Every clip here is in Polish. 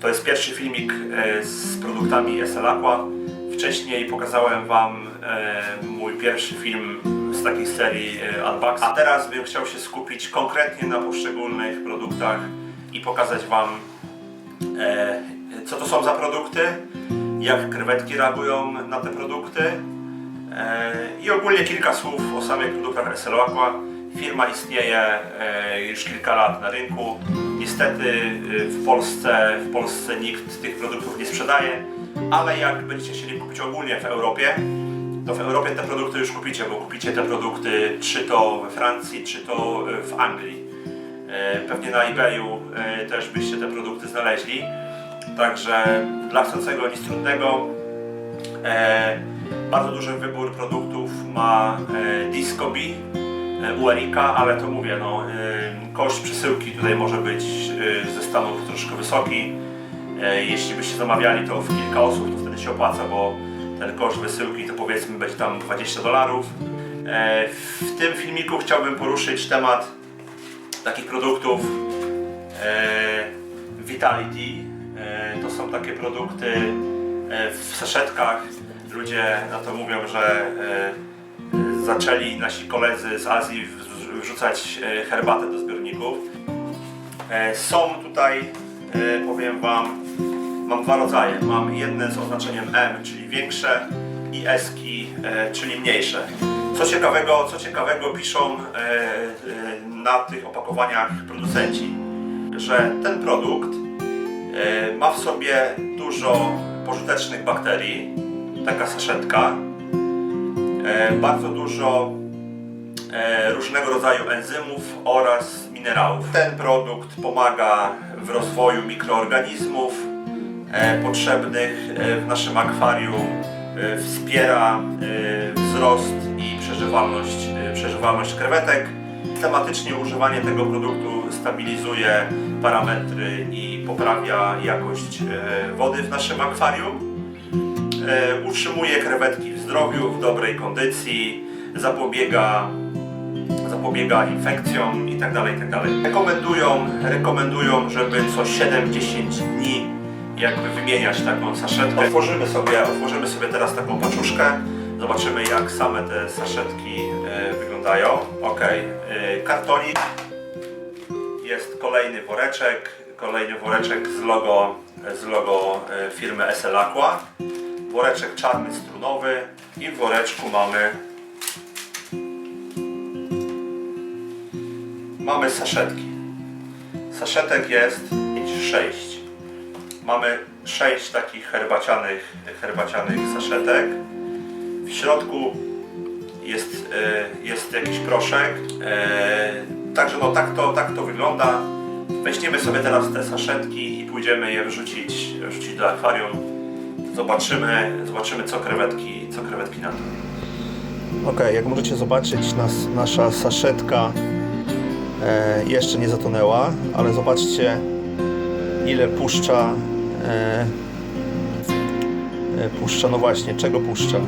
To jest pierwszy filmik e, z produktami SL Aqua. Wcześniej pokazałem Wam e, mój pierwszy film z takiej serii e, Unbox. A teraz bym chciał się skupić konkretnie na poszczególnych produktach i pokazać Wam co to są za produkty, jak krewetki reagują na te produkty i ogólnie kilka słów o samych produktach SL Aqua. Firma istnieje e, już kilka lat na rynku. Niestety e, w Polsce, w Polsce nikt tych produktów nie sprzedaje, ale jak będziecie chcieli kupić ogólnie w Europie, to w Europie te produkty już kupicie, bo kupicie te produkty czy to we Francji, czy to e, w Anglii. Pewnie na eBayu też byście te produkty znaleźli. Także dla chcącego nic trudnego. Bardzo duży wybór produktów ma e, Disco Bee e, u Erika, ale to mówię, no, e, koszt przesyłki tutaj może być e, ze Stanów troszkę wysoki. E, jeśli byście zamawiali to w kilka osób, to wtedy się opłaca, bo ten koszt wysyłki to powiedzmy będzie tam 20 dolarów. E, w tym filmiku chciałbym poruszyć temat takich produktów e, Vitality. E, to są takie produkty e, w saszetkach. Ludzie na to mówią, że e, zaczęli nasi koledzy z Azji wrz- wrzucać e, herbatę do zbiorników. E, Są tutaj, e, powiem Wam, mam dwa rodzaje. Mam jedne z oznaczeniem M, czyli większe i eski, czyli mniejsze. Co ciekawego, co ciekawego piszą na tych opakowaniach producenci, że ten produkt ma w sobie dużo pożytecznych bakterii, taka saszetka, bardzo dużo e, różnego rodzaju enzymów oraz minerałów. Ten produkt pomaga w rozwoju mikroorganizmów e, potrzebnych e, w naszym akwarium, e, wspiera e, wzrost i przeżywalność, e, przeżywalność krewetek. Systematycznie używanie tego produktu stabilizuje parametry i poprawia jakość e, wody w naszym akwarium. E, utrzymuje krewetki w zdrowiu, w dobrej kondycji, zapobiega, zapobiega infekcjom itd. itd. Rekomendują, rekomendują, żeby co 7-10 dni jakby wymieniać taką saszetkę. Otworzymy sobie, otworzymy sobie teraz taką paczuszkę. Zobaczymy jak same te saszetki e, wyglądają. Ok, e, kartonik. Jest kolejny woreczek, kolejny woreczek z logo, z logo e, firmy SL Aqua. Woreczek czarny strunowy i w woreczku mamy mamy saszetki. Saszetek jest 6. Mamy 6 takich herbacianych, herbacianych saszetek. W środku jest, e, jest jakiś proszek. E, Także no tak to, tak to wygląda. Weźmiemy sobie teraz te saszetki i pójdziemy je wrzucić, wrzucić do akwarium. Zobaczymy, zobaczymy co krewetki, co krewetki na to. Ok, jak możecie zobaczyć, nas, nasza saszetka e, jeszcze nie zatonęła, ale zobaczcie ile puszcza, e, e, puszcza, no właśnie, czego puszcza.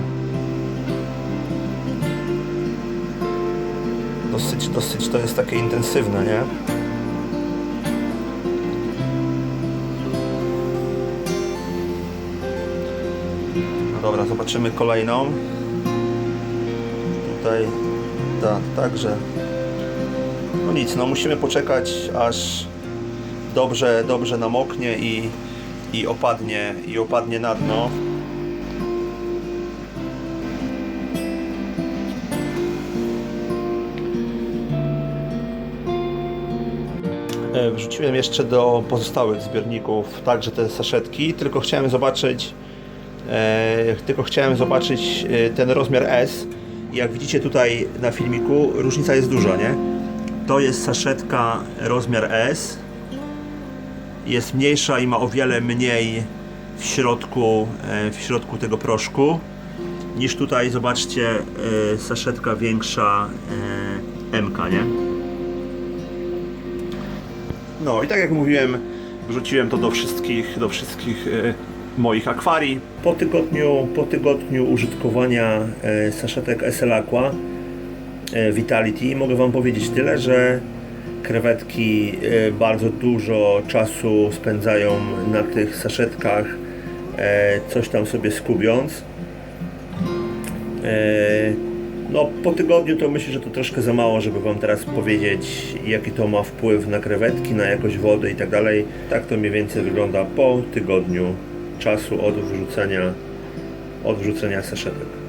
Dosyć, dosyć to jest takie intensywne, nie? Dobra, zobaczymy kolejną tutaj tak, także no nic, no musimy poczekać aż dobrze, dobrze namoknie i, i opadnie i opadnie na dno. E, Wrzuciłem jeszcze do pozostałych zbiorników także te saszetki, tylko chciałem zobaczyć tylko chciałem zobaczyć e, ten rozmiar S. Jak widzicie tutaj na filmiku, różnica jest duża, nie? To jest saszetka rozmiar S. Jest mniejsza i ma o wiele mniej w środku, e, w środku tego proszku niż tutaj, zobaczcie, e, saszetka większa e, MK, nie? No i tak jak mówiłem, wrzuciłem to do wszystkich, do wszystkich e, moich akwarii. Po tygodniu, po tygodniu użytkowania e, saszetek SL Aqua e, Vitality mogę Wam powiedzieć tyle, że Krewetki e, bardzo dużo czasu spędzają na tych saszetkach, e, coś tam sobie skubiąc. E, No, po tygodniu to myślę, że to troszkę za mało, żeby Wam teraz powiedzieć, jaki to ma wpływ na krewetki, na jakość wody i tak dalej. Tak to mniej więcej wygląda po tygodniu czasu od wrzucenia, od wrzucenia saszetek.